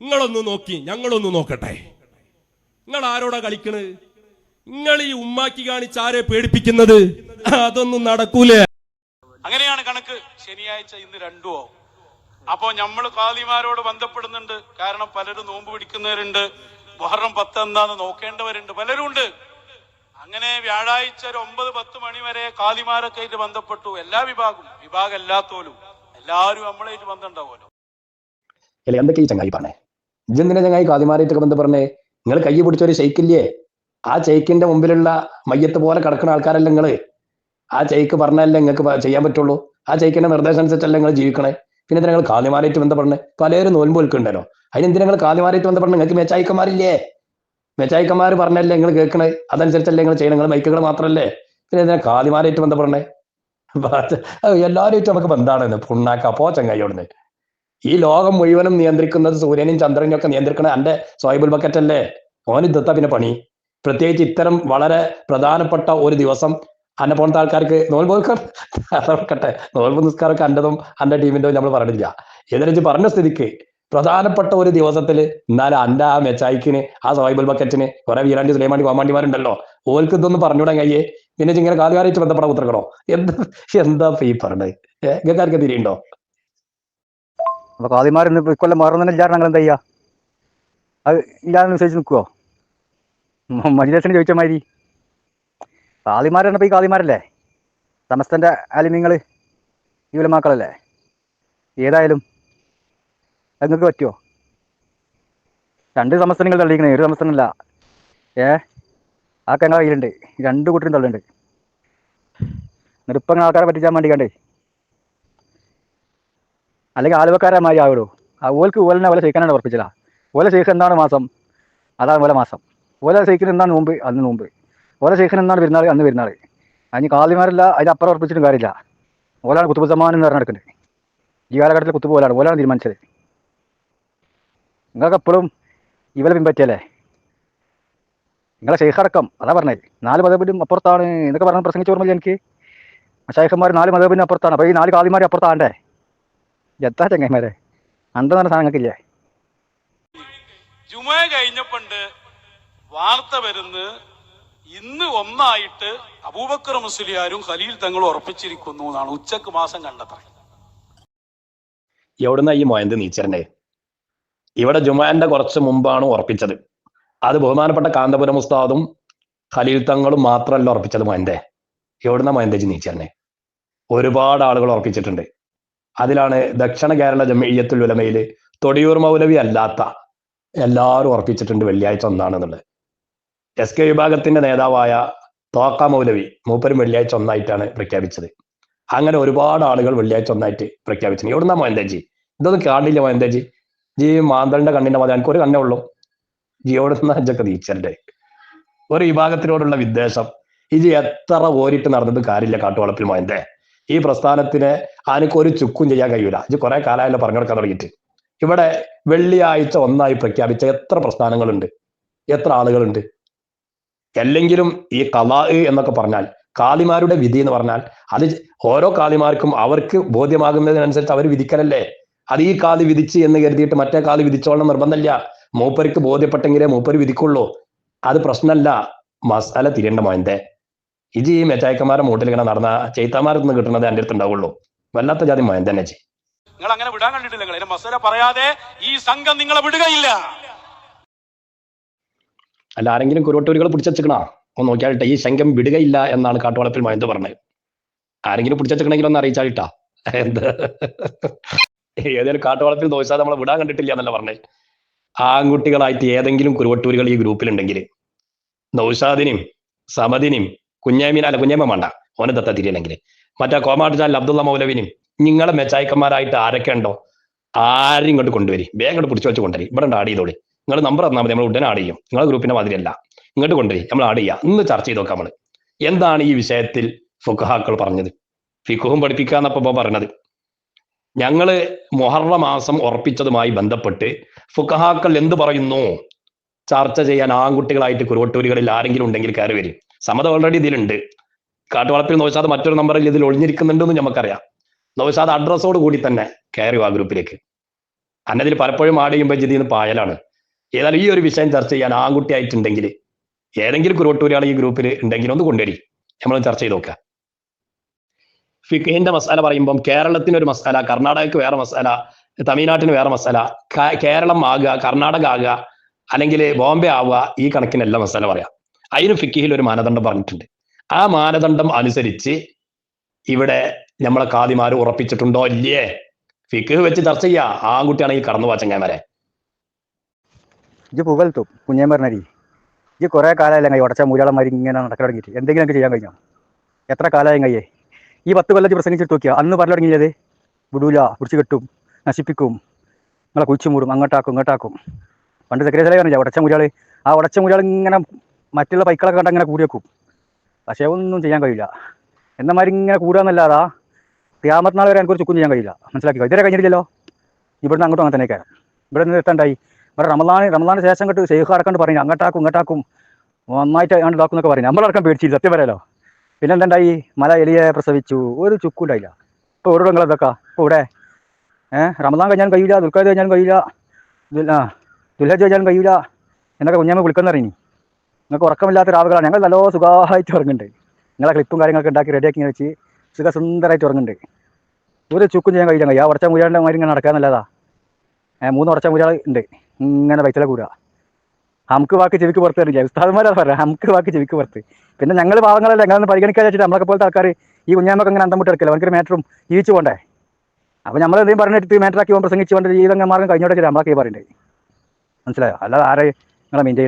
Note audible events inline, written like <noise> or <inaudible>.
നിങ്ങളൊന്ന് നോക്കി ഞങ്ങളൊന്ന് നോക്കട്ടെ. നിങ്ങൾ ആരോടാ കളിക്കണ്? നിങ്ങൾ ഈ ഉമ്മാക്കി കാണിച്ച് ആരെ പേടിപ്പിക്കുന്നത്? അതൊന്നും നടക്കൂലേ. അങ്ങനെയാണ് കണക്ക്. ശനിയാഴ്ച ഇന്ന് രണ്ടു ആവും. അപ്പോ നമ്മൾ കാലിമാരോട് ബന്ധപ്പെടുന്നുണ്ട്. കാരണം പലരും നോമ്പ് പിടിക്കുന്നവരുണ്ട്. മുഹറം പത്ത് എന്താന്ന് നോക്കേണ്ടവരുണ്ട്. പലരും ഉണ്ട്. അങ്ങനെ വ്യാഴാഴ്ച ഒരു ഒമ്പത് പത്ത് മണി വരെ കാലിമാരൊക്കെ ആയിട്ട് ബന്ധപ്പെട്ടു. എല്ലാ വിഭാഗവും. വിഭാഗം എല്ലാത്തോലും എല്ലാവരും നമ്മളായിട്ട് ബന്ധമുണ്ടാവുമല്ലോ എന്തൊക്കെ ഈ ചങ്ങായി പറഞ്ഞേ? ഇജെന്തിനാ ചങ്ങായി കാതിമാരായിട്ടൊക്കെ ബന്ധം പറഞ്ഞേ? നിങ്ങൾ കൈ പിടിച്ച ഒരു ഷെയ്ക്കില്ലേ? ആ ഷെയ്ക്കിന്റെ മുമ്പിലുള്ള മയ്യത്ത് പോലെ കിടക്കുന്ന ആൾക്കാരല്ല നിങ്ങൾ ആ ഷെയ്ക്ക് പറഞ്ഞല്ലേ നിങ്ങൾക്ക് ചെയ്യാൻ പറ്റുള്ളൂ? ആ ഷെയ്ക്കിന്റെ നിർദ്ദേശം അനുസരിച്ചല്ല നിങ്ങൾ ജീവിക്കണേ? പിന്നെ നിങ്ങൾ ബന്ധം ബന്ധപ്പെടണേ പലരും അതിന് അതിനെന്തിനാ നിങ്ങൾ കാലിമാരായിട്ട് ബന്ധപ്പെടണം നിങ്ങൾക്ക് മെച്ചായിക്കന്മാരില്ലേ? മെച്ചായിക്കന്മാർ പറഞ്ഞല്ലേ നിങ്ങൾ കേൾക്കണേ? അതനുസരിച്ചല്ലേ നിങ്ങൾ ചെയ്യണം? നിങ്ങൾ മൈക്കുകൾ മാത്രല്ലേ? പിന്നെ എന്തിനാ കാലിമാരായിട്ട് ബന്ധപ്പെടണേ <laughs> എല്ലാവരുമായിട്ട് നമുക്ക് ബന്ധമാണ് പുണ്ണാക്ക. പോ ചങ്ങായി അവിടുന്ന്. ഈ ലോകം മുഴുവനും നിയന്ത്രിക്കുന്നത് സൂര്യനും ചന്ദ്രനും ഒക്കെ നിയന്ത്രിക്കണ എന്റെ സോയിബുൽ ബക്കറ്റ് അല്ലേ? ഇതത്ത പിന്നെ പണി. പ്രത്യേകിച്ച് ഇത്തരം വളരെ പ്രധാനപ്പെട്ട ഒരു ദിവസം അന്നെ പോണത്തെ ആൾക്കാർക്ക് നോൽബ് അതോക്കട്ടെ നോൽബ് നിസ്കാരമൊക്കെ അന്റെതും അന്റെ ടീമിന്റെതും നമ്മൾ പറഞ്ഞില്ല എതിരെ പറഞ്ഞ സ്ഥിതിക്ക് പ്രധാനപ്പെട്ട ഒരു ദിവസത്തിൽ എന്നാലും അന്റെ ആ മെച്ചായിക്കിന് ആ സോയിബുൽ ബക്കറ്റിന് കുറെ വീരാണ്ടി സുലൈമാണ്ടി കോമാണ്ടിമാരുണ്ടല്ലോ. ഓൽക്ക് ഇതൊന്നും പറഞ്ഞുവിടാൻ കഴിയേ പിന്നെ ഇങ്ങനെ കാലുകാരായിട്ട് ബന്ധപ്പെടാൻ ഉത്തരക്കണോ എന്താ എന്താ ഈ പറഞ്ഞത്? ഏകാർക്ക് തിരിയുണ്ടോ അപ്പൊ കാതിമാർ ഇന്ന് ഇക്കൊല്ലം മാറുന്നതിന് ഇല്ലാതെ ഞങ്ങൾ എന്താ ചെയ്യാ? അത് ഇല്ലാതെ വിശ്വസിച്ച് നിൽക്കുവോ മജിലസിന് ചോദിച്ച മാതിരി. പറഞ്ഞപ്പോ ഈ കാതിമാരല്ലേ സമസ്തന്റെ അലിമിങ്ങൾ ഈ ഉലമാക്കളല്ലേ? ഏതായാലും നിങ്ങൾക്ക് പറ്റുമോ രണ്ട് സമസ്ത നിങ്ങൾ തള്ളിക്കണേ ഒരു സമസ്തനല്ല. ഏ? ആ ഞങ്ങളുടെ കയ്യിലുണ്ട്. രണ്ട് കൂട്ടരും തള്ളുണ്ട് എന്നിട്ട് ആൾക്കാരെ പറ്റിച്ചാൻ വേണ്ടി കണ്ടേ അല്ലെങ്കിൽ ആലുവക്കാരെ മാതിരി ആവുള്ളൂ. ആ ഓൽക്ക് ഓലിനെ ഓല സഹിക്കാനാണ് ഉറപ്പിച്ചില്ല ഓല ശേഖൻ എന്താണ് മാസം? അതാണ് ഓല മാസം. ഓല സഹിക്കുന്ന എന്താണ് നോമ്പ് അന്ന് നോമ്പ് ഓല ശേഖൻ എന്താണ് പെരുന്നാൾ? അന്ന് പെരുന്നാൾ. അതിന് കാലിമാരല്ല അതിന് അപ്പുറം ഉറപ്പിച്ചിട്ടും കാര്യമില്ല. ഓലാണ് കുത്തുബ് സമാനം എന്ന് പറഞ്ഞെടുക്കുന്നത് ഈ കാലഘട്ടത്തിൽ കുത്തുബ് ഓലാണ്. ഓലാണ് തീരുമാനിച്ചത്. നിങ്ങൾക്ക് എപ്പോഴും ഇവരെ പിൻപറ്റിയല്ലേ നിങ്ങളെ ശേഖടക്കം അതാ പറഞ്ഞത്. നാല് മതബിനും അപ്പുറത്താണ്. എന്നൊക്കെ പറഞ്ഞ് പ്രസംഗിച്ച് ഓർമ്മയില്ല എനിക്ക്? ശേഖന്മാർ നാല് മതബിനും അപ്പുറത്താണ്. അപ്പോൾ ഈ നാല് കാലിമാർ അപ്പുറത്താണ്ടേ എത്താ ചങ്ങന്മാരെ അന്ത പറഞ്ഞ സാധനങ്ങൾക്കില്ലേ ജുമ കഴിഞ്ഞപ്പണ്ട് വാർത്ത വരുന്ന് ഇന്ന് ഒന്നായിട്ട് അബൂബക്കർ മുസ്ലിയാരും ഖലീൽ തങ്ങളും ഉറപ്പിച്ചിരിക്കുന്നു എന്നാണ് ഉച്ചയ്ക്ക് മാസം കണ്ടത്. എവിടുന്ന ഈ മൊയന്ത് നീച്ചറിനെ ഇവിടെ ജുമാന്റെ കുറച്ച് മുമ്പാണ് ഉറപ്പിച്ചത്. അത് ബഹുമാനപ്പെട്ട കാന്തപുരം ഉസ്താദും ഖലീൽ തങ്ങളും മാത്രമല്ല ഉറപ്പിച്ചത് മൊയന്റെ എവിടുന്ന മൊയന്തജി നീച്ചറിനെ ഒരുപാട് ആളുകൾ ഉറപ്പിച്ചിട്ടുണ്ട്. അതിലാണ് ദക്ഷിണ കേരള ജമീയത്തുൽ ഉലമയിൽ തൊടിയൂർ മൗലവി അല്ലാത്ത എല്ലാവരും ഉറപ്പിച്ചിട്ടുണ്ട് വെള്ളിയാഴ്ച ഒന്നാണെന്നുള്ളത്. എസ് കെ വിഭാഗത്തിന്റെ നേതാവായ തോക്ക മൗലവി മൂപ്പരും വെള്ളിയാഴ്ച ഒന്നായിട്ടാണ് പ്രഖ്യാപിച്ചത്. അങ്ങനെ ഒരുപാട് ആളുകൾ വെള്ളിയാഴ്ച ഒന്നായിട്ട് പ്രഖ്യാപിച്ചു എവിടുന്ന മോഹൻദാജി ഇതൊന്നും കാണില്ല മോഹൻദാജി ജീ മാന്തളിന്റെ കണ്ണിന്റെ മതി. എനിക്ക് ഒരു കണ്ണേ ഉള്ളൂ. ജി എവിടുന്ന അജൊക്കെ നീച്ചന്റെ ഒരു വിഭാഗത്തിനോടുള്ള വിദ്വേഷം. ഇത് എത്ര ഓരിട്ട് നടന്നത് കാര്യമില്ല കാട്ടുവളപ്പിൽ മോഹന്റെ ഈ പ്രസ്ഥാനത്തിന് ആനക്ക് ഒരു ചുക്കും ചെയ്യാൻ കഴിയൂല. ഇത് കുറെ കാലമായല്ലോ പറഞ്ഞു കൊടുക്കാൻ തുടങ്ങിയിട്ട്. ഇവിടെ വെള്ളിയാഴ്ച ഒന്നായി പ്രഖ്യാപിച്ച എത്ര പ്രസ്ഥാനങ്ങളുണ്ട്? എത്ര ആളുകളുണ്ട്? അല്ലെങ്കിലും ഈ കലാ എന്നൊക്കെ പറഞ്ഞാൽ കാളിമാരുടെ വിധി എന്ന് പറഞ്ഞാൽ അത് ഓരോ കാളിമാർക്കും അവർക്ക് ബോധ്യമാകുന്നതിനനുസരിച്ച് അവർ വിധിക്കലല്ലേ? അത് ഈ കാലി വിധിച്ച് എന്ന് കരുതിയിട്ട് മറ്റേ കാലി വിധിച്ചോളണം നിർബന്ധമില്ല. മൂപ്പർക്ക് ബോധ്യപ്പെട്ടെങ്കിലേ മൂപ്പര് വിധിക്കുള്ളൂ. അത് പ്രശ്നമല്ല. മസാല തിരിയേണ്ട മോയന്റെ ഇത് ഈ മെച്ചായക്കന്മാരെ മൂട്ടിൽ ഇങ്ങനെ നടന്ന ചെയ്ത്താമാരിൽ നിന്ന് കിട്ടുന്നത് എന്റെ അടുത്ത് ഉണ്ടാവുള്ളൂ. വല്ലാത്ത ജാതി മയം തന്നെ ചെയ്യും നിങ്ങൾ അങ്ങനെ വിടാൻ കണ്ടിട്ടില്ല നിങ്ങൾ പറയാതെ ഈ സംഘം നിങ്ങളെ വിടുകയില്ല. അല്ല ആരെങ്കിലും കുരുവട്ടൂരുകൾ പിടിച്ചെടുക്കണോ ഒന്ന് നോക്കിയാട്ടെ ഈ സംഘം വിടുകയില്ല എന്നാണ് കാട്ടുവളപ്പിൽ മയന്ത് പറഞ്ഞത്. ആരെങ്കിലും പിടിച്ചെടുക്കണമെങ്കിൽ ഒന്ന് അറിയിച്ചാലിട്ടാ. എന്ത്? ഏതെങ്കിലും കാട്ടുവളപ്പിൽ ദോശ നമ്മളെ വിടാൻ കണ്ടിട്ടില്ല എന്നല്ല പറഞ്ഞത് ആൺകുട്ടികളായിട്ട് ഏതെങ്കിലും കുരുവട്ടൂരുകൾ ഈ ഗ്രൂപ്പിലുണ്ടെങ്കിൽ നൗഷാദിനെയും സമദിനെയും കുഞ്ഞാമീൻ അല്ല കുഞ്ഞാമ വേണ്ട. ഓനെ ദത്ത തിരിയല്ലെങ്കിൽ മറ്റേ കോമാട്ടുചാൽ അബ്ദുള്ള മൗലവിനും നിങ്ങളെ മെച്ചായിക്കന്മാരായിട്ട് ആരൊക്കെ ഉണ്ടോ ആരും ഇങ്ങോട്ട് കൊണ്ടുവരി. വേഗം ഇങ്ങോട്ട് പിടിച്ചു വെച്ച് കൊണ്ടുവരി. ഇവിടെ ആഡ് ചെയ്തോളി. നിങ്ങൾ നമ്പർ തന്നാൽ മതി. നമ്മൾ ഉടനെ ആഡ് ചെയ്യും. നിങ്ങളെ ഗ്രൂപ്പിന്റെ മാതിരിയല്ല. ഇങ്ങോട്ട് കൊണ്ടുവരി. നമ്മൾ ആഡ് ചെയ്യാം. ഇന്ന് ചർച്ച ചെയ്ത് നോക്കാം നമ്മൾ എന്താണ് ഈ വിഷയത്തിൽ ഫുഖഹാക്കൾ പറഞ്ഞത്? ഫിഖുഹും പഠിപ്പിക്കുക എന്നപ്പോ പറഞ്ഞത് ഞങ്ങൾ മൊഹറ മാസം ഉറപ്പിച്ചതുമായി ബന്ധപ്പെട്ട് ഫുഖഹാക്കൾ എന്ത് പറയുന്നു? ചർച്ച ചെയ്യാൻ ആൺകുട്ടികളായിട്ട് കുരുവട്ടൂരുകളിൽ ആരെങ്കിലും ഉണ്ടെങ്കിൽ കയറി വരും. സമത ഓൾറെഡി ഇതിലുണ്ട്. കാട്ടുവളപ്പിൽ നോച്ചാത് മറ്റൊരു നമ്പറിൽ ഇതിൽ ഒളിഞ്ഞിരിക്കുന്നുണ്ടെന്ന് നമുക്കറിയാം. നോച്ചാത് അഡ്രസ്സോട് കൂടി തന്നെ കയറി ആ ഗ്രൂപ്പിലേക്ക് അന്നതിൽ പലപ്പോഴും ആഡ് ചെയ്യുമ്പോൾ ജിതിന്ന് പായലാണ്. ഏതായാലും ഈ ഒരു വിഷയം ചർച്ച ചെയ്യാൻ ആൺകുട്ടിയായിട്ടുണ്ടെങ്കിൽ ഏതെങ്കിലും കുരുവട്ടൂരാൾ ഈ ഗ്രൂപ്പിൽ ഉണ്ടെങ്കിൽ ഒന്ന് കൊണ്ടുവരി. നമ്മൾ ചർച്ച ചെയ്ത് നോക്കുക ഫിഖിന്റെ മസാല പറയുമ്പം കേരളത്തിന് ഒരു മസാല കർണാടകയ്ക്ക് വേറെ മസാല തമിഴ്നാട്ടിന് വേറെ മസാല കേരളം ആകുക കർണാടക ആകുക അല്ലെങ്കിൽ ബോംബെ ആവുക ഈ കണക്കിനെല്ലാം മസാല പറയാം. അതിന് ഫിക്കിഹിൽ ഒരു മാനദണ്ഡം പറഞ്ഞിട്ടുണ്ട്. ആ മാനദണ്ഡം അനുസരിച്ച് ഇവിടെ നമ്മളെ കാതിമാര് ഉറപ്പിച്ചിട്ടുണ്ടോ ഇല്ലേ? ഫിക്ക് വെച്ച് ചർച്ച ചെയ്യാ. ആൺകുട്ടിയാണെങ്കിൽ കടന്നു പോവാ ചങ്ങാമാരെ ഇജ്ജ് പുകഴ്ത്തും കുഞ്ഞേൻ പറഞ്ഞരി ഇജ്ജ് കുറേ കാലമല്ലേ കൈ ഉടച്ച മൂലാളന്മാർ ഇങ്ങനെ നടക്കാൻ തുടങ്ങിയിട്ട്? എന്തെങ്കിലും എനിക്ക് ചെയ്യാൻ കഴിഞ്ഞോ? എത്ര കാലമായി കയ്യേ ഈ പത്ത് കൊല്ലത്തിൽ പ്രസംഗിച്ചിട്ട് നോക്കിയാ? അന്ന് പറഞ്ഞു തുടങ്ങിയത് വിടൂല പിടിച്ച് കെട്ടും നശിപ്പിക്കും നിങ്ങളെ കുഴിച്ചു മൂടും അങ്ങോട്ടാക്കും ഇങ്ങോട്ടാക്കും. പണ്ട് സെക്രട്ടറി പറഞ്ഞില്ല ഉടച്ച മുരാൾ ആ ഉടച്ച മുരാൾ ഇങ്ങനെ മറ്റുള്ള പൈക്കളൊക്കെ കണ്ട് അങ്ങനെ കൂടി വെക്കും. പക്ഷേ ഒന്നും ചെയ്യാൻ കഴിയില്ല. എന്നമാതിരി ഇങ്ങനെ കൂടുകയെന്നല്ലാതാ ക്യാമത്ത് നാൾ വരെ എനിക്കൊരു ചുക്കും ചെയ്യാൻ കഴിയില്ല. മനസ്സിലാക്കി ഇതുവരെ കഴിഞ്ഞിട്ടില്ലല്ലോ? ഇവിടുന്ന് അങ്ങോട്ടും അങ്ങനെ തന്നെ കയറാം ഇവിടെ നിന്ന് എത്തണ്ടായി. ഇവിടെ റമദാൻ റമദാന് ശേഷം കണ്ട് ഷെയ്ഖ് അടക്കണ്ട് പറഞ്ഞു അങ്ങോട്ടാക്കും ഇങ്ങോട്ടാക്കും. നന്നായിട്ട് അങ്ങനെ ഇതാക്കും എന്നൊക്കെ പറഞ്ഞു നമ്മളടക്കം പേടിച്ചില്ല സത്യം പറയാലോ? പിന്നെ എന്തുണ്ടായി? മല എലിയെ പ്രസവിച്ചു. ഒരു ചുക്കും ഉണ്ടായില്ല. ഇപ്പോൾ ഓരോ ഇതൊക്കെ? ഇപ്പോൾ ഇവിടെ? ഏഹ് റമദാൻ കഴിഞ്ഞാലും കഴിയില്ല ദുൽഖാദ് കഴിഞ്ഞാലും കഴിയില്ല ദുൽ- ദുൽഹജ് കഴിഞ്ഞാലും കഴിയില്ല എന്നൊക്കെ കുഞ്ഞാമ്മ വിളിക്കുന്ന അറിയിനി നിങ്ങൾക്ക് ഉറക്കമില്ലാത്ത രാവുകളാണ്. ഞങ്ങൾ നല്ലോ സുഖമായിട്ട് ഉറങ്ങുന്നുണ്ട്. നിങ്ങളെ ക്ലിപ്പും കാര്യങ്ങളൊക്കെ ഉണ്ടാക്കി റെഡിയാക്കി വെച്ച് സുഖ സുന്ദരമായിട്ട് ഉറങ്ങുന്നുണ്ട്. ഒരു ചുക്കും ചെയ്യാൻ കഴിയില്ല. ആ ഉറച്ച മുരിയാളുടെ മാതിരി ഇങ്ങനെ നടക്കാന്നല്ലതാ മൂന്ന് ഉറച്ച മുരിയാൾ ഉണ്ട്. ഇങ്ങനെ വയറ്റിലെ കൂടുക നമുക്ക് വാക്ക് ചെവിക്ക് പുറത്ത് തരില്ല ഉസ്താദ്മാരാ പറയാം നമുക്ക് വാക്ക് ചെവിക്ക് പുറത്ത്. പിന്നെ ഞങ്ങൾ പാവങ്ങളല്ല. ഞങ്ങളൊന്ന് പരിഗണിക്കാൻ വെച്ചിട്ട് നമ്മളൊക്കെ പോലത്തെ ആൾക്കാർ ഈ കുഞ്ഞാമൊക്കെ അങ്ങനെ അന്തം എടുക്കില്ല അവർക്ക് മാറ്ററും ജീവിച്ചു പോണ്ടേ? അപ്പോൾ നമ്മൾ എന്തെങ്കിലും പറഞ്ഞിട്ട് മാറ്ററാക്കി പോകാൻ പ്രസംഗിച്ച് കൊണ്ട് മാർഗം കഴിഞ്ഞോടെ നമ്മളൊക്കെ പറയുന്നത്. മനസ്സിലായോ? അല്ലാതെ ആരെ നിങ്ങളെ മെയിൻ